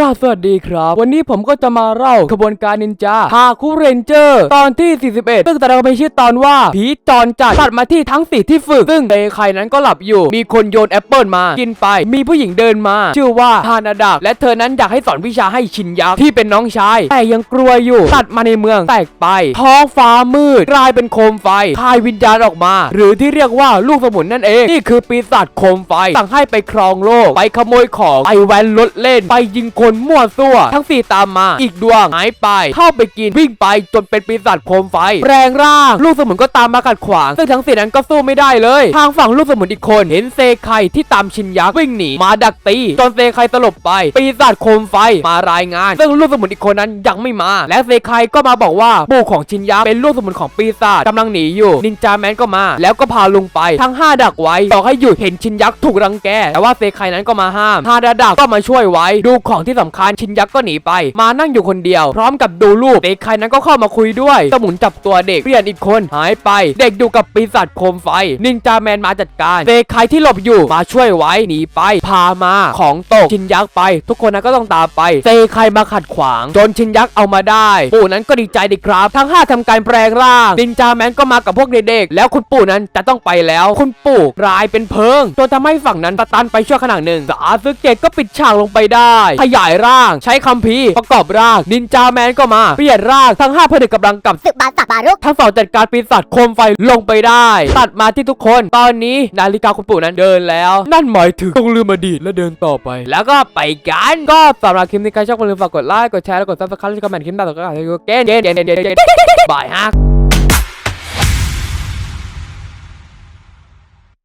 ราบสวัสดีครับ วันนี้ผมก็จะมาเล่าขบวนการนินจาฮาคุเรนเจอร์ ตอนที่ 41 ซึ่งแต่เราไปชื่อตอนว่า ผีจรจัดตัดมาที่ทั้งสี่ที่ฝึก ซึ่งเตไคนั้นก็หลับอยู่ มีคนโยนแอปเปิลมา กินไป มีผู้หญิงเดินมา ชื่อว่าฮานาดักและเธอนั้นอยากให้สอนวิชาให้ชินยักษ์ที่เป็นน้องชาย แต่ยังกลัวอยู่ ตัดมาในเมืองแตกไป ท้องฟ้ามืดกลายเป็นโคมไฟคายวิญญาณออกมา หรือที่เรียกว่าลูกสมุนนั่นเอง นี่คือปีศาจโคมไฟสั่งให้ไปครองโลก ไปขโมยของ ไปแว้นรถเล่น ไปยิงคนมั่วซั่ว ทั้งสี่ตามมา อีกดวงหายไป เข้าไปกินวิ่งไปจนเป็นปีศาจโคมไฟ แรงร่าง ลูกสมุนก็ตามมาขัดขวาง ซึ่งทั้งสี่นั้นก็สู้ไม่ได้เลย ทางฝั่งลูกสมุนอีกคนเห็นเซไคที่ตามชินยักษ์วิ่งหนีมาดักตีจนเซไคสลบไป ปีศาจโคมไฟมารายงาน ซึ่งลูกสมุนอีกคนนั้นยังไม่มา และเซไคก็มาบอกว่าปู่ของชินยักษ์เป็นลูกสมุนของปีศาจกำลังหนีอยู่นินจาแมนก็มา แล้วก็พาลุงไปทั้งห้าดักไว้บอกให้หยุดเห็นชินยักษ์ถูกรังแกแต่ว่าเซไคนั้นก็มาห้ามฮาดาดักก็มาช่วยไว้ดูของที่สำคัญชินยักษ์ก็หนีไป มานั่งอยู่คนเดียว พร้อมกับดูลูกเซไครนั้นก็เข้ามาคุยด้วยสมุนจับตัวเด็กเปลี่ยนอีกคนหายไป เด็กอยู่กับปีศาจโคมไฟ นินจาแมนมาจัดการเซไครที่หลบอยู่มาช่วยไว้หนีไป พามาของตกชินยักษ์ไป ทุกคนนั้นก็ต้องตามไปเซไครมาขัดขวาง จนชินยักษ์เอามาได้ปู่นั้นก็ดีใจดีครับ ทั้งห้าทำการแปลงร่างนินจาแมนก็มากับพวกเด็กๆแล้วคุณปู่นั้นจะต้องไปแล้ว คุณปู่กลายเป็นเพิงจนทำให้ฝั่งนั้นตะตันไปชั่วขณะหนึ่งสาซึเกะก็ปิดฉากลงไปได้ขยายร่าง ใช้คัมภีร์ประกอบร่าง นินจาแมนก็มา เปลี่ยนร่างทั้งห้าผนึกกำลังกับศึกบาสักบารุกทั้งสองจัดการปีศาจโคมไฟลงไปได้ ตัดมาที่ทุกคน ตอนนี้นาฬิกาคุณปู่นั้นเดินแล้ว นั่นหมายถึงต้องลืมอดีตและเดินต่อไป แล้วก็ไปกันก็สำหรับคลิปนี้ใครชอบอย่าลืมฝากกดไลค์กดแชร์และกดซับสไครต์และคอมเมนต์คลิปต่อๆก็ขอให้ทุกคนเกนเกนเกนเกนเกนบายฮะ